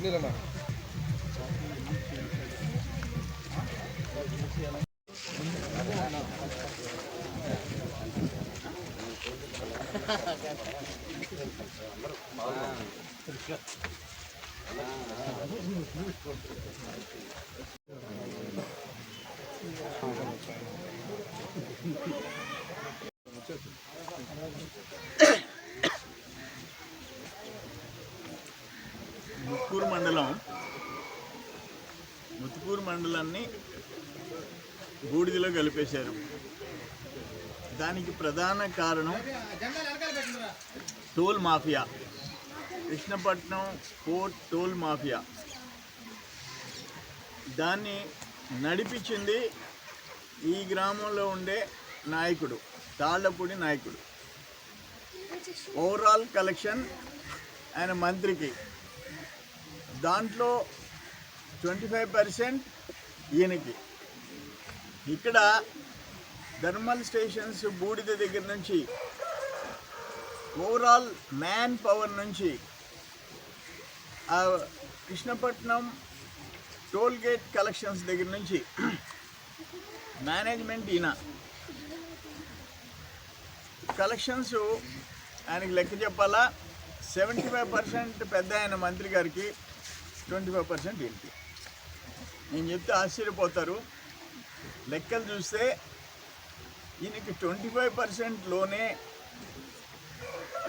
నీళ్ళనా ముత్కూరు మండలం ముత్తుకూరు మండలాన్ని బూడిదలో కలిపేశారు. దానికి ప్రధాన కారణం toll mafia. Krishnapatnam port toll mafia. దాన్ని నడిపించింది ఈ గ్రామంలో ఉండే నాయకుడు తాళ్ళపూడి నాయకుడు. ఓవరాల్ కలెక్షన్ ఆయన మంత్రికి. దాంట్లో ట్వంటీ ఫైవ్ పర్సెంట్ ఈయనకి. ఇక్కడ థర్మల్ స్టేషన్స్ బూడిద దగ్గర నుంచి ఓవరాల్ మ్యాన్ పవర్ నుంచి కృష్ణపట్నం టోల్ గేట్ కలెక్షన్స్ దగ్గర నుంచి మేనేజ్మెంట్ ఈయన. కలెక్షన్స్ ఆయనకి లెక్క చెప్పాలా? సెవెంటీ ఫైవ్ పర్సెంట్ పెద్ద ఆయన మంత్రి గారికి ట్వంటీ ఫైవ్ పర్సెంట్ ఈయనకి నేను చెప్తే ఆశ్చర్యపోతారు. లెక్కలు చూస్తే ఈయనకి ట్వంటీ ఫైవ్ పర్సెంట్లోనే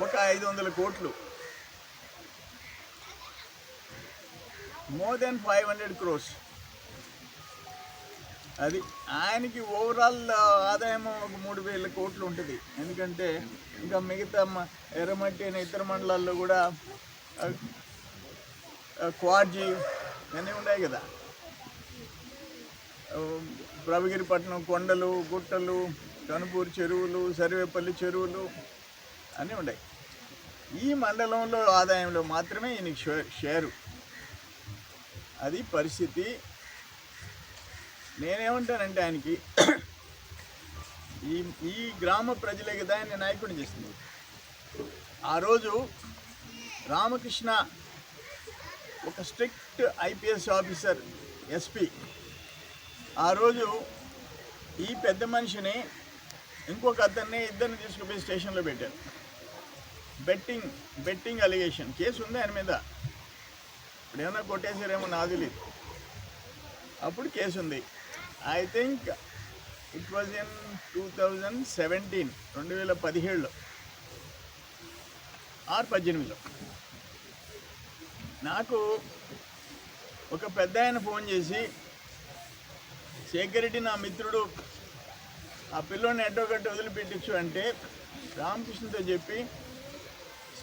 ఒక ఐదు వందల కోట్లు. More than five hundred crores అది ఆయనకి ఓవరాల్ ఆదాయం ఒక మూడు వేల కోట్లు ఉంటుంది. ఎందుకంటే ఇంకా మిగతా ఎర్రమట్టి అనే ఇతర మండలాల్లో కూడా ఆ, అన్నీ క్వాడ్జీ ఇవన్నీ ఉన్నాయి కదా. ప్రభగిరిపట్నం కొండలు గుట్టలు కనుపూరు చెరువులు సర్వేపల్లి చెరువులు అన్నీ ఉన్నాయి. ఈ మండలంలో ఆదాయంలో మాత్రమే ఈయనకి షేరు. అది పరిస్థితి. నేనేమంటానంటే ఆయనకి ఈ ఈ గ్రామ ప్రజలే కదా ఆయన నాయకుడిని చేసింది. ఆ రోజు రామకృష్ణ ఒక స్ట్రిక్ట్ ఐపీఎస్ ఆఫీసర్ ఎస్పీ. ఆ రోజు ఈ పెద్ద మనిషిని ఇంకొక అతన్ని ఇద్దరిని తీసుకుపోయి స్టేషన్లో పెట్టారు. బెట్టింగ్ బెట్టింగ్ అలిగేషన్ కేసు ఉంది ఆయన మీద. ఇప్పుడు ఏమైనా కొట్టేశారేమో నాకు తెలియదు అప్పుడు కేసు ఉంది. I think it was in two thousand seventeen రెండు వేల పదిహేడులో. ఆర్ పద్దెనిమిదిలో. నాకు ఒక పెద్ద ఆయన ఫోన్ చేసి శేఖర్ నా మిత్రుడు ఆ పిల్లోని ఎటో వదిలిపెట్టించు అంటే రామకృష్ణతో చెప్పి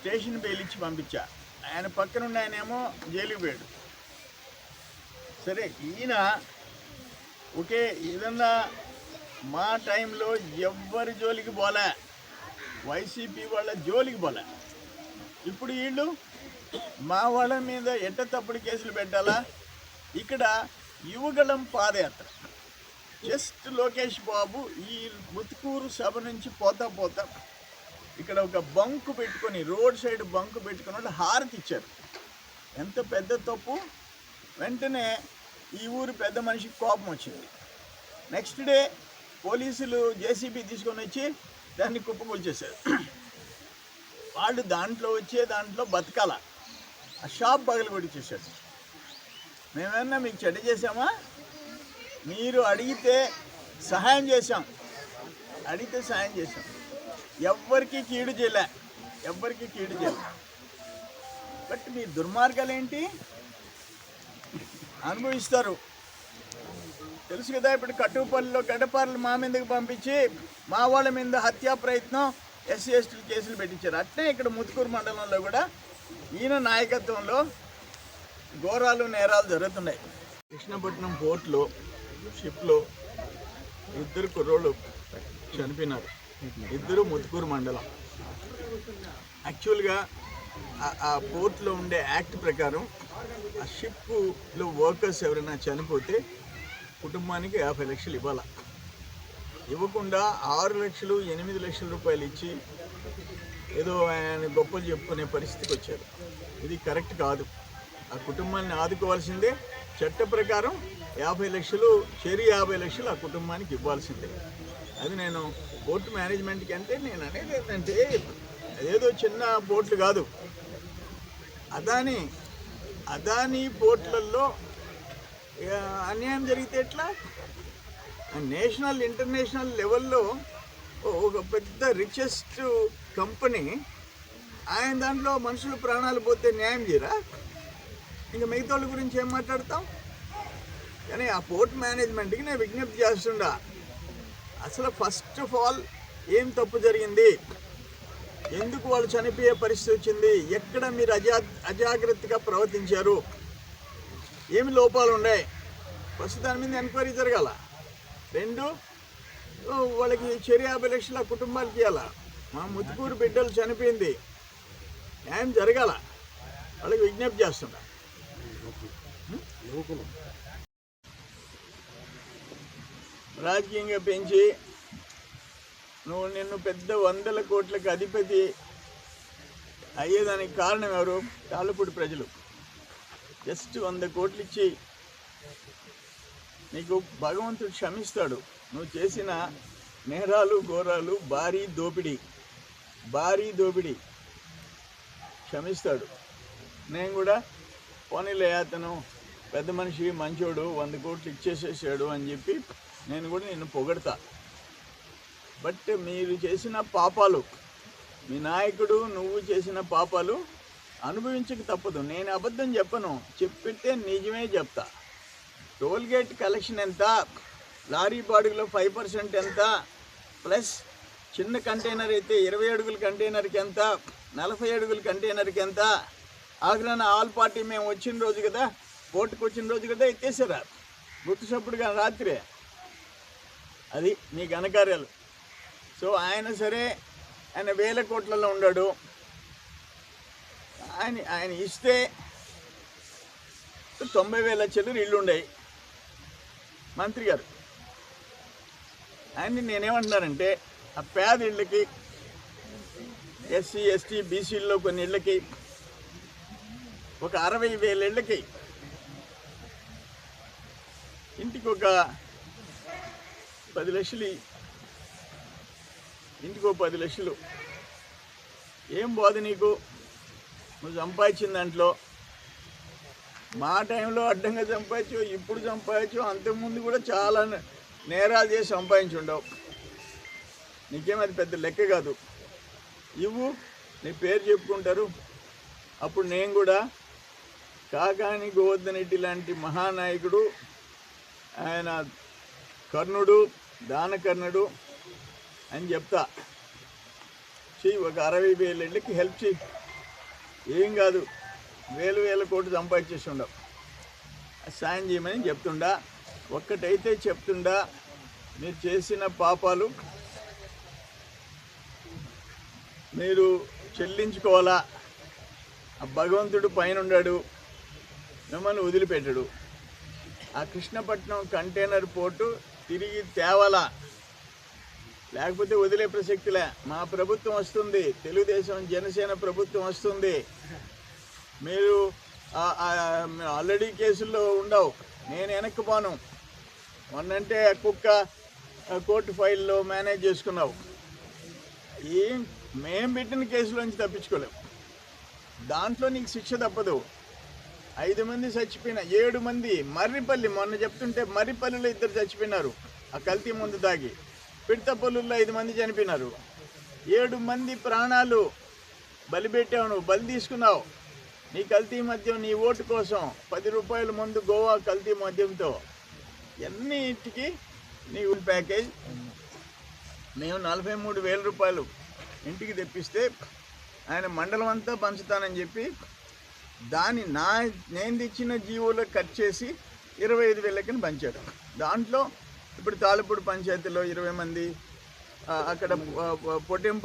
స్టేషన్ బెయిల్ ఇచ్చి పంపించా. ఆయన పక్కన ఉన్న ఆయనేమో జైలుకి పోయాడు. సరే ఈయన ఓకే ఏదన్నా మా టైంలో ఎవ్వరి జోలికి పోలే. వైసీపీ వాళ్ళ జోలికి పోలే. ఇప్పుడు వీళ్ళు మా వాళ్ళ మీద ఎట్ట తప్పుడు కేసులు పెట్టాలా? ఇక్కడ యువగళం పాదయాత్ర. జస్ట్ లోకేష్ బాబు ఈ ముత్కూరు సభ నుంచి పోతా పోతా ఇక్కడ ఒక బంకు పెట్టుకొని రోడ్ సైడ్ బంకు పెట్టుకుని వాళ్ళు హారతి ఇచ్చారు. ఎంత పెద్ద తప్పు? వెంటనే ఈ ఊరు పెద్ద మనిషికి కోపం వచ్చింది. నెక్స్ట్ డే పోలీసులు జేసీబీ తీసుకొని వచ్చి దాన్ని కుప్పకూల్చేశారు వాళ్ళు దాంట్లో వచ్చే దాంట్లో బతకాల. ఆ షాప్ పగలు కొట్టించేశారు మేమేమన్నా మీకు చెడ్డ చేసామా మీరు అడిగితే సహాయం చేశాం. అడిగితే సహాయం చేశాం. ఎవ్వరికి కీడు చేయలే. ఎవ్వరికి కీడు చేయలే. బట్ మీ దుర్మార్గాలు ఏంటి అనుభవిస్తారు. తెలుసు కదా ఇప్పుడు కట్టుపల్లిలో గడపార్లు మా మీదకి పంపించి మా వాళ్ళ మీద హత్యా ప్రయత్నం ఎస్సీ ఎస్టీ కేసులు పెట్టించారు. అట్లే ఇక్కడ ముత్కూరు మండలంలో కూడా ఈయన నాయకత్వంలో ఘోరాలు నేరాలు జరుగుతున్నాయి. కృష్ణపట్నం పోర్ట్లో షిప్లో ఇద్దరు కుర్రోళ్ళు చనిపోయినారు. ఇద్దరు ముత్తుకూరు మండలం. యాక్చువల్గా ఆ- పోర్ట్లో ఉండే యాక్ట్ ప్రకారం ఆ షిప్లో వర్కర్స్ ఎవరైనా చనిపోతే కుటుంబానికి యాభై లక్షలు ఇవ్వాలి. ఇవ్వకుండా ఆరు లక్షలు ఎనిమిది లక్షల రూపాయలు ఇచ్చి ఏదో ఆయన గొప్పలు చెప్పుకునే పరిస్థితికి వచ్చారు. ఇది కరెక్ట్ కాదు. ఆ కుటుంబాన్ని ఆదుకోవాల్సిందే. చట్ట ప్రకారం యాభై లక్షలు చెరి యాభై లక్షలు ఆ కుటుంబానికి ఇవ్వాల్సిందే. అది నేను పోర్ట్ మేనేజ్మెంట్కి అంటే నేను అనేది ఏంటంటే ఏదో చిన్న పోర్ట్లు కాదు. అదాని అదాని పోర్ట్లలో అన్యాయం జరిగితే ఎట్లా? నేషనల్ ఇంటర్నేషనల్ లెవెల్లో ఒక పెద్ద రిచెస్ట్ కంపెనీ ఆయన దాంట్లో మనుషులు ప్రాణాలు పోతే న్యాయం చేయరా? ఇంకా మిగతా వాళ్ళ గురించి ఏం మాట్లాడతాం కానీ ఆ పోర్ట్ మేనేజ్మెంట్కి నేను విజ్ఞప్తి చేస్తుండా. అసలు ఫస్ట్ ఆఫ్ ఆల్ ఏం తప్పు జరిగింది? ఎందుకు వాళ్ళు చనిపోయే పరిస్థితి వచ్చింది? ఎక్కడ మీరు అజా అజాగ్రత్తగా ప్రవర్తించారు? ఏమి లోపాలు ఉన్నాయి? ఫస్ట్ దాని మీద ఎంక్వైరీ జరగాల. రెండు వాళ్ళకి చర్య యాభై లక్షల కుటుంబాలకి ఇవ్వాల మా ముత్తుకూరు బిడ్డలు చనిపోయింది. న్యాయం జరగాల. వాళ్ళకి విజ్ఞప్తి చేస్తున్నా. రాజకీయంగా పెంచి నువ్వు నిన్ను పెద్ద వందల కోట్లకు అధిపతి అయ్యేదానికి కారణం ఎవరు? తాళ్ళపూడి ప్రజలు. జస్ట్ వంద కోట్లు ఇచ్చి నీకు భగవంతుడు క్షమిస్తాడు. నువ్వు చేసిన నేరాలు ఘోరాలు భారీ దోపిడీ భారీ దోపిడీ క్షమిస్తాడు. నేను కూడా పోనీలే అతను పెద్ద మనిషి మంచోడు వంద కోట్లు ఇచ్చేసేసాడు అని చెప్పి నేను కూడా నిన్ను పొగడతా. బట్ మీరు చేసిన పాపాలు మీ నాయకుడు నువ్వు చేసిన పాపాలు అనుభవించక తప్పదు. నేను అబద్ధం చెప్పను. చెప్పితే నిజమే చెప్తా. టోల్గేట్ కలెక్షన్ ఎంత? లారీ బాడుగులో ఫైవ్ పర్సెంట్ ఎంత? ప్లస్ చిన్న కంటైనర్ అయితే ఇరవై అడుగుల కంటైనర్కి ఎంత? నలభై అడుగుల కంటైనర్కి ఎంత? ఆగ్రాన ఆల్ పార్టీ మేము వచ్చిన రోజు కదా? కోర్టుకు వచ్చిన రోజు కదా ఎత్తేసారా? గుర్తు కానీ రాత్రే. అది మీ ఘనకార్యాలు. సో ఆయన సరే ఆయన వేల కోట్లలో ఉన్నాడు ఆయన ఆయన ఇస్తే తొంభై వేల చెల్లు ఇల్లు ఉన్నాయి మంత్రి గారు. ఆయన్ని నేనేమంటున్నానంటే ఆ పేద ఇళ్ళకి ఎస్సీ ఎస్టీ బీసీల్లో కొన్ని ఇళ్ళకి ఒక అరవై వేల ఇళ్ళకి ఇంటికి ఒక పది లక్షలు ఇంటికో పది లక్షలు. ఏం బోధ నీకు? నువ్వు సంపాదించిన దాంట్లో. మా టైంలో అడ్డంగా సంపాదించు ఇప్పుడు సంపాదించు అంతకుముందు కూడా చాలా నేరాలు చేసి సంపాదించుండవు నీకేమది అది పెద్ద లెక్క కాదు. ఇవ్వు నీ పేరు చెప్పుకుంటారు. అప్పుడు నేను కూడా కాకాని గోవర్ధనరెడ్డి లాంటి మహానాయకుడు ఆయన కర్ణుడు దానకర్ణుడు అని చెప్తా. చెయ్యి ఒక అరవై వేలు ఇళ్ళకి హెల్ప్ చెయ్యి. ఏం కాదు వేలు వేల కోట్లు సంపాదించేసి ఉండవు సాయం చేయమని చెప్తుండా. ఒక్కటైతే చెప్తుండా మీరు చేసిన పాపాలు మీరు చెల్లించుకోవాలా? ఆ భగవంతుడు పైన ఉన్నాడు మిమ్మల్ని వదిలిపెట్టడు. ఆ కృష్ణపట్నం కంటైనర్ పోర్టు తిరిగి తేవాలా? లేకపోతే వదిలే ప్రసక్తిలే మా ప్రభుత్వం వస్తుంది. తెలుగుదేశం జనసేన ప్రభుత్వం వస్తుంది. మీరు ఆల్రెడీ కేసుల్లో ఉండవు. నేను వెనక్కి పోను. మొన్నంటే ఆ కుక్క కోర్టు ఫైల్లో మేనేజ్ చేసుకున్నావు. ఏం మేం పెట్టిన కేసులోంచి తప్పించుకోలేము దాంట్లో నీకు శిక్ష తప్పదు. ఐదు మంది చచ్చిపోయిన ఏడు మంది మర్రిపల్లి మొన్న చెప్తుంటే మర్రిపల్లిలో ఇద్దరు చచ్చిపోయినారు. ఆ కల్తీ ముందు తాగి పిడతపల్లుల్లో ఐదు మంది చనిపోయినారు. ఏడు మంది ప్రాణాలు బలి పెట్టావు నువ్వు బలి తీసుకున్నావు. నీ కల్తీ మద్యం నీ ఓటు కోసం పది రూపాయల ముందు గోవా కల్తీ మద్యంతో ఎన్నిటికి నీ ప్యాకేజ్? మేము నలభై మూడు వేల రూపాయలు ఇంటికి తెప్పిస్తే ఆయన మండలం అంతా పంచుతానని చెప్పి దాన్ని నా నేను తెచ్చిన జీవోలో కట్ చేసి ఇరవై ఐదు వేలకని పంచాడు దాంట్లో ఇప్పుడు తాళపూడి పంచాయతీలో ఇరవై మంది అక్కడ పొట్టెంపు